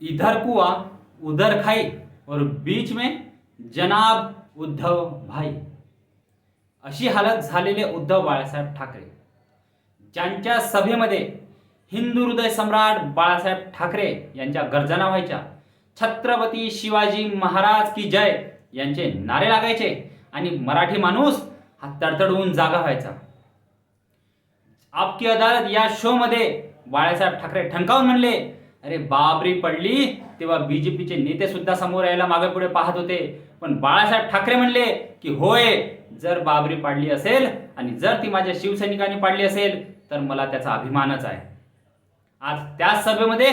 इधर कुआ उधर खाई और बीच में जनाब उद्धव भाई। अशी हालत झालेले उद्धव बाळासाहेब ठाकरे। ज्यांच्या सभेमध्ये हिंदू हृदय सम्राट बाळासाहेब ठाकरे यांच्या गर्जना व्हायच्या छत्रपती शिवाजी महाराज की जय यांचे नारे लागायचे आणि मराठी माणूस हा तडतडवून जागा व्हायचा। आपकी अदालत या शो मध्ये बाळासाहेब ठाकरे ठणकावून म्हणले अरे बाबरी पडली. तेव्हा बीजेपीचे नेते सुद्धा समोर यायला मागे पुढे पाहत होते. पण बाळासाहेब ठाकरे म्हणले की होय जर बाबरी पाडली असेल आणि जर ती माझ्या शिवसैनिकांनी पाडली असेल तर मला त्याचा अभिमानच आहे. आज त्याच सभेमध्ये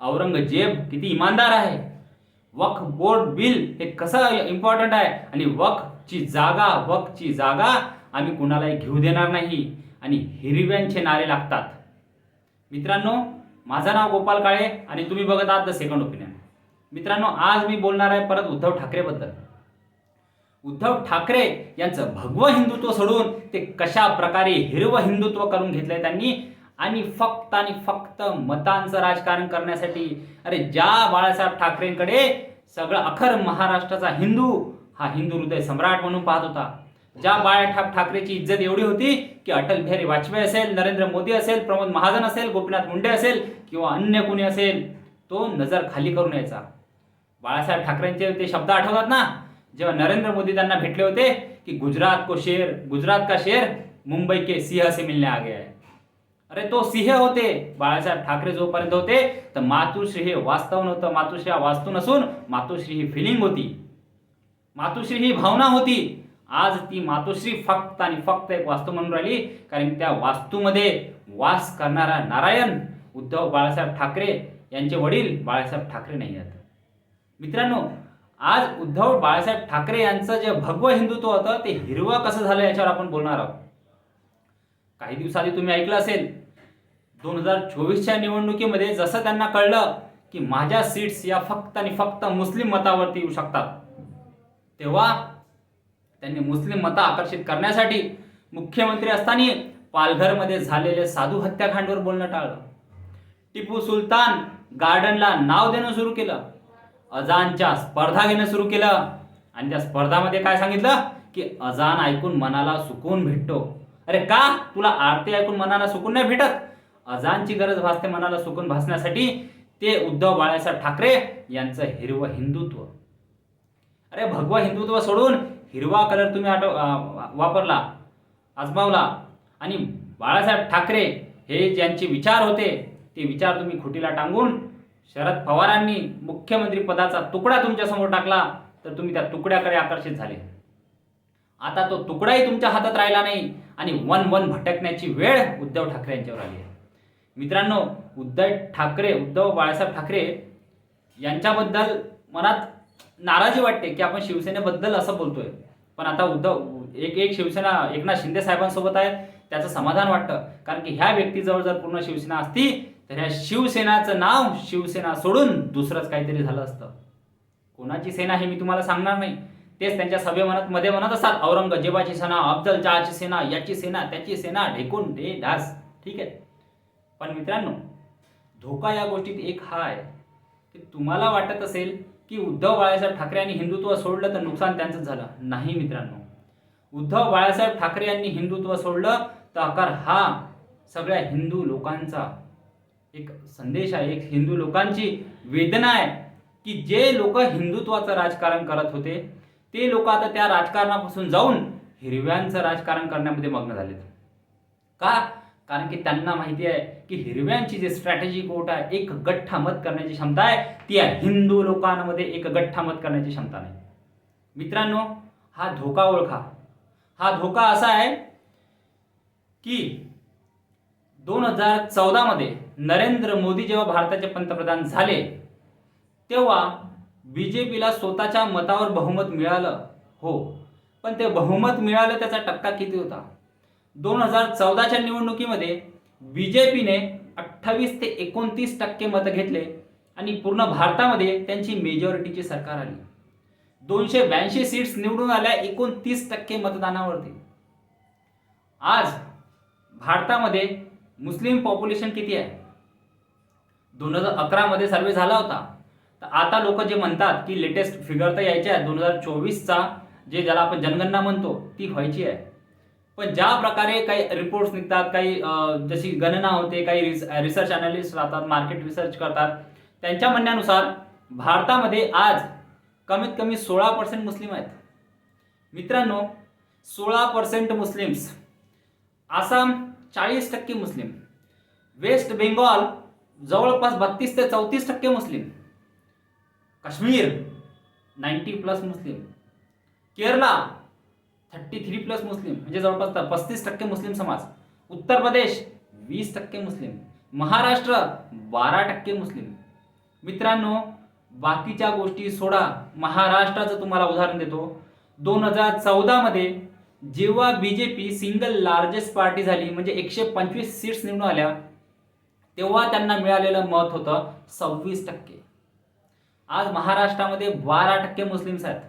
औरंगजेब किती इमानदार आहे. वक्फ बोर्ड बिल हे कसं इम्पॉर्टंट आहे? आणि वक्फची जागा वक्फची जागा आम्ही कुणालाही घेऊ देणार नाही. आणि हिरव्यांचे नारे लागतात. मित्रांनो माझं नाव गोपाल काळे आणि तुम्ही बघत आहात द सेकंड ओपिनियन मित्रांनो आज मी बोलणार आहे परत उद्धव ठाकरेबद्दल. उद्धव ठाकरे यांचं भगवं हिंदुत्व सोडून ते कशा प्रकारे हिरवं हिंदुत्व करून घेतलंय त्यांनी आणि फक्त आणि फक्त मतांचं राजकारण करण्यासाठी अरे ज्या बाळासाहेब ठाकरेंकडे सगळं अखर महाराष्ट्राचा हिंदू हा हिंदू हृदय सम्राट म्हणून पाहत होता. ज्या बाळासाहेब ठाकरेची इज्जत एवढी होती की अटल बिहारी वाजपेयी असेल नरेंद्र मोदी असेल प्रमोद महाजन असेल गोपीनाथ मुंडे असेल किंवा अन्य कुणी असेल तो नजर खाली करून यायचा. बाळासाहेब ठाकरेंचे ते शब्द आठवतात ना? जेव्हा नरेंद्र मोदी त्यांना भेटले होते की गुजरात को शेर गुजरात का शेर मुंबई के सिंह से मिलने आ गया है. अरे तो सिंह होते बाळासाहेब ठाकरे जोपर्यंत होते तर मातुश्री हे वास्तव नव्हतं. मातुश्री हा वास्तू नसून मातोश्री ही फिलिंग होती. मातुश्री ही भावना होती. आज ती मातोश्री फक्त आणि फक्त एक वास्तू म्हणून राहिली. कारण त्या वास्तूमध्ये वास करणारा नारायण उद्धव बाळासाहेब ठाकरे यांचे वडील बाळासाहेब ठाकरे नाही आहेत. मित्रांनो आज उद्धव बाळासाहेब ठाकरे यांचं जे भगवं हिंदुत्व होतं ते हिरवं कसं झालं याच्यावर आपण बोलणार आहोत. काही दिवसाआधी तुम्ही ऐकलं असेल दोन हजार चोवीसच्या निवडणुकीमध्ये जसं त्यांना कळलं की माझ्या सीट्स या फक्त आणि फक्त मुस्लिम मतावरती येऊ शकतात. तेव्हा त्यांनी मुस्लिम मतं आकर्षित करण्यासाठी मुख्यमंत्री असताना पालघरमध्ये झालेले साधू हत्याकांडवर बोलणं टाळलं. टिपू सुलतान गार्डनला नाव देणं सुरू केलं. अजानच्या स्पर्धा घेणं सुरू केलं. आणि त्या स्पर्धामध्ये काय सांगितलं? की अजान ऐकून मनाला सुकून भेटतो. अरे का? तुला आरती ऐकून मनाला सुकून नाही भेटत? अजानची गरज भासते मनाला सुकून भासण्यासाठी. ते उद्धव बाळासाहेब ठाकरे यांचं हिरवं हिंदुत्व. अरे भगवा हिंदुत्व सोडून हिरवा कलर तुम्ही आठव वापरला आजमावला. आणि बाळासाहेब ठाकरे हे ज्यांचे विचार होते ते विचार तुम्ही खुटीला टांगून शरद पवारांनी मुख्यमंत्री पदाचा तुकडा तुमच्यासमोर टाकला तर तुम्ही त्या तुकड्याकडे आकर्षित झाले. आता तो तुकडाही तुमच्या हातात राहिला नाही आणि वन वन भटकण्याची वेळ उद्धव ठाकरे यांच्यावर आली आहे. मित्रांनो उद्धव ठाकरे उद्धव बाळासाहेब ठाकरे यांच्याबद्दल मनात नाराजी वाटते की आपण शिवसेनेबद्दल असं बोलतोय. पण आता उद्धव एक एक शिवसेना एकनाथ शिंदे साहेबांसोबत आहे त्याचं समाधान वाटतं. कारण की ह्या व्यक्तीजवळ जर पूर्ण शिवसेना असती तर ह्या शिवसेनाचं नाव शिवसेना सोडून दुसरंच काहीतरी झालं असतं. कोणाची सेना हे मी तुम्हाला सांगणार नाही. तेच त्यांच्या सभे म्हणत मध्ये म्हणत असतात औरंगजेबाची सेना अफजल जहाची सेना याची सेना त्याची सेना ढेकून दे ढास ठीक आहे? पण मित्रांनो धोका या गोष्टीत एक हा आहे की तुम्हाला वाटत असेल की उद्धव बाळासाहेब ठाकरे यांनी हिंदुत्व सोडलं तर नुकसान त्यांचं झालं. नाही मित्रांनो. उद्धव बाळासाहेब ठाकरे यांनी हिंदुत्व सोडलं तर आकार हा सगळ्या हिंदू लोकांचा एक संदेश आहे. एक हिंदू लोकांची वेदना आहे की जे लोक हिंदुत्वाचं राजकारण करत होते ते लोक आता त्या राजकारणापासून जाऊन हिरव्यांचं राजकारण करण्यामध्ये मग्न झालेत. का? कारण की त्यांना माहिती आहे की हिरव्यांची जी स्ट्रॅटेजी कोट आहे एक गठ्ठा मत करण्याची क्षमता आहे ती आहे हिंदू लोकांमध्ये एक गठ्ठा मत करण्याची क्षमता नाही. मित्रांनो हा धोका ओळखा. हा धोका असा आहे की दोन हजार चौदामध्ये नरेंद्र मोदी जेव्हा भारताचे पंतप्रधान झाले तेव्हा बी जे पीला स्वतःच्या मतावर बहुमत मिळालं. हो पण ते बहुमत मिळालं त्याचा टक्का किती होता? दोन हजार चौदाच्या निवडणुकीमध्ये बी जे पीने अठ्ठावीस ते एकोणतीस टक्के मतं घेतले आणि पूर्ण भारतामध्ये त्यांची मेजॉरिटीची सरकार आली. दोनशे ब्याऐंशी सीट्स निवडून आल्या एकोणतीस टक्के मतदानावरती. आज भारतामध्ये मुस्लिम पॉप्युलेशन किती आहे? दोन हजार अकरामध्ये सर्वे झाला होता. तर आता लोक जे म्हणतात की लेटेस्ट फिगर तर यायचे आहे दोन हजार चोवीसचा जे ज्याला आपण जनगणना म्हणतो ती व्हायची आहे. पण ज्या प्रकारे काही रिपोर्ट्स निघतात काही जशी गणना होते काही रिस रिसर्च अनालिस्ट राहतात मार्केट रिसर्च करतात त्यांच्या म्हणण्यानुसार भारतामध्ये आज कमीत कमी सोळा पर्सेंट मुस्लिम आहेत. मित्रांनो सोळा पर्सेंट मुस्लिम्स आसाम चाळीस टक्के मुस्लिम वेस्ट बेंगॉल जवळपास बत्तीस ते चौतीस टक्के मुस्लिम Kashmir ninety plus Muslim Kerala thirty three plus Muslim म्हणजे जवळपास पस्तीस टक्के मुस्लिम समाज. उत्तर प्रदेश वीस टक्के मुस्लिम महाराष्ट्र बारा टक्के मुस्लिम मित्रांनो बाकीच्या गोष्टी सोडा. महाराष्ट्राचं तुम्हाला उदाहरण देतो. दोन हजार चौदामध्ये जेव्हा B J P single largest party झाली म्हणजे एकशे पंचवीस सीट्स निवडून आल्या तेव्हा त्यांना मिळालेलं मत होतं सव्वीस टक्के. आज महाराष्ट्रामध्ये बारा टक्के मुस्लिम्स आहेत.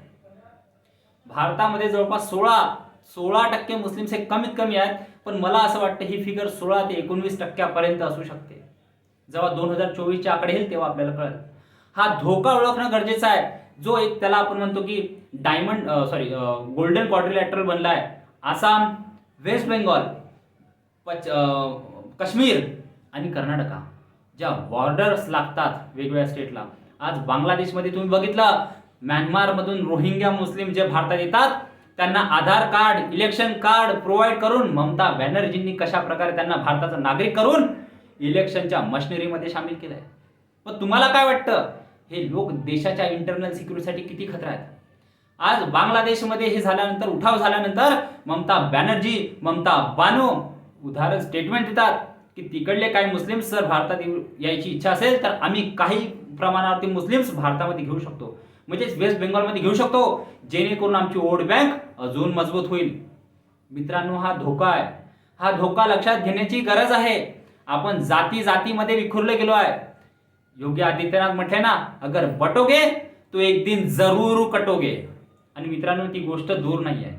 भारतामध्ये जवळपास सोळा सोळा टक्के मुस्लिम्स हे कमीत कमी आहेत पण मला असं वाटतं ही फिगर सोळा ते एकोणवीस टक्क्यापर्यंत असू शकते. जेव्हा दोन हजार चोवीसच्या आकडे येईल तेव्हा आपल्याला कळेल. हा धोका ओळखणं गरजेचं आहे. जो एक त्याला आपण म्हणतो की डायमंड सॉरी गोल्डन क्वाड्रिलॅटरल बनला आहे. आसाम वेस्ट बेंगॉल पच कश्मीर काश्मीर आणि कर्नाटका. ज्या बॉर्डर्स लागतात वेगवेगळ्या स्टेटला आज बांगलादेशमध्ये तुम्ही बघितलं म्यानमारमधून रोहिंग्या मुस्लिम जे भारतात येतात त्यांना Aadhaar card election card provide करून ममता बॅनर्जींनी कशा प्रकारे त्यांना भारताचा नागरिक करून इलेक्शनच्या मशिनरीमध्ये सामील केलंय? पण तुम्हाला काय वाटतं? हे लोक देशाच्या इंटरनल सिक्युरिटीसाठी किती खतरा आहेत? आज बांगलादेशमध्ये हे झाल्यानंतर उठाव झाल्यानंतर ममता बॅनर्जी ममता बानो उदाहरण स्टेटमेंट देतात की तिकडले काही मुस्लिम्स जर भारतात येऊ- यायची इच्छा असेल तर आम्ही काही प्रमाणावरती मुस्लिम्स भारतामध्ये घेऊ शकतो. म्हणजेच वेस्ट बेंगॉलमध्ये घेऊ शकतो. जेणेकरून आमची वोट बँक अजून मजबूत होईल. मित्रांनो हा धोका आहे. हा धोका लक्षात घेण्याची गरज आहे. आपण जाती जातीमध्ये विखुरले गेलो आहे. योगी आदित्यनाथ म्हटले ना अगर बटोगे तो एक दिन जरूर कटोगे. आणि मित्रांनो ती गोष्ट दूर नाही आहे.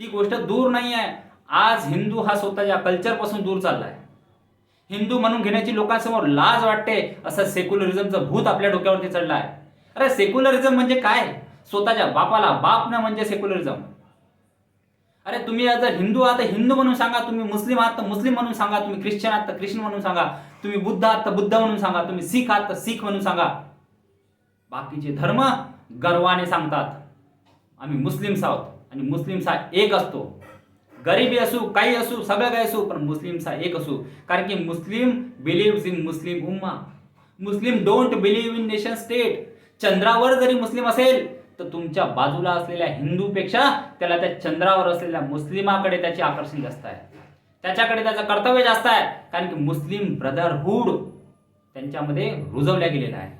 ती गोष्ट दूर नाही आहे. आज हिंदू हा स्वतःच्या कल्चरपासून दूर चालला आहे हिंदू म्हणून घेण्याची लोकांसमोर लाज वाटते. असं सेक्युलरिझमचं भूत आपल्या डोक्यावरती चढलं आहे अरे सेक्युलरिझम म्हणजे काय? स्वतःच्या बापाला बाप न म्हणजे सेक्युलरिझम अरे तुम्ही जर हिंदू आहात तर हिंदू म्हणून सांगा तुम्ही मुस्लिम आहात तर मुस्लिम म्हणून सांगा तुम्ही ख्रिश्चन आहात तर ख्रिश्चन म्हणून सांगा तुम्ही बुद्ध आहात तर बुद्ध म्हणून सांगा तुम्ही सिख आहात तर सिख म्हणून सांगा. बाकीचे धर्म गर्वाने सांगतात. आम्ही मुस्लिम्स आहोत आणि मुस्लिम्स हा एक असतो. गरिबी असू काही असू सगळं काही असू पण मुस्लिम्स हा एक असू. कारण की Muslim believe in Muslim ummah Muslim don't believe in nation state चंद्रावर जरी मुस्लिम असेल तर तुमच्या बाजूला असलेल्या हिंदूपेक्षा त्याला त्या चंद्रावर असलेल्या मुस्लिमाकडे त्याचे आकर्षण जास्त आहे. त्याच्याकडे त्याचं कर्तव्य जास्त आहे कारण की मुस्लिम ब्रदरहूड त्यांच्यामध्ये रुजवल्या गेलेला आहे.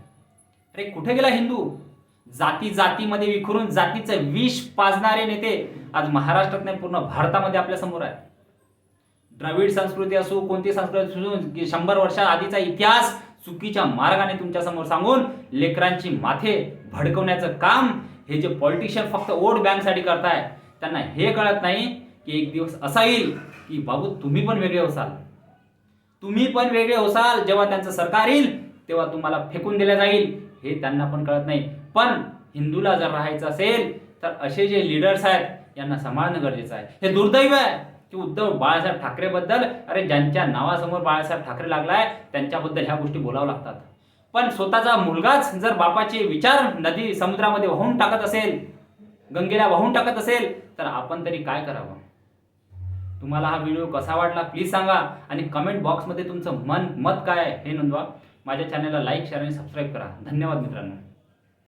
अरे कुठे गेला हिंदू? जाती जातीमध्ये विखुरून जातीचं विष पाजणारे नेते आज महाराष्ट्रात नाही पूर्ण भारतामध्ये आपल्यासमोर आहे द्रविड संस्कृती असो कोणती संस्कृती असो की शंभर वर्षा आधीचा इतिहास चुकीच्या मार्गाने तुमच्यासमोर सांगून लेकरांची माथे भडकवण्याचं काम हे जे पॉलिटिशियन फक्त वोट बँकसाठी करताय त्यांना हे कळत नाही की एक दिवस असा येईल की बाबू तुम्ही पण वेगळे होसाल. तुम्ही पण वेगळे होसाल जेव्हा त्यांचं सरकार येईल तेव्हा तुम्हाला फेकून दिलं जाईल हे त्यांना पण कळत नाही. पण हिंदूला जर राहायचं असेल तर असे जे लीडर्स आहेत यांना सांभाळणं गरजेचं आहे. हे दुर्दैव आहे. की उद्धव बाळासाहेब ठाकरेबद्दल अरे ज्यांच्या नावासमोर बाळासाहेब ठाकरे लागलाय त्यांच्याबद्दल ह्या गोष्टी बोलावं लागतात. पण स्वतःचा मुलगाच जर बापाचे विचार नदी समुद्रामध्ये वाहून टाकत असेल गंगेला वाहून टाकत असेल तर आपण तरी काय करावं? तुम्हाला हा व्हिडिओ कसा वाटला प्लीज सांगा आणि कमेंट बॉक्समध्ये तुमचं मन मत काय हे नोंदवा. माझ्या चॅनलला लाईक शेअर आणि सबस्क्राईब करा. धन्यवाद मित्रांनो.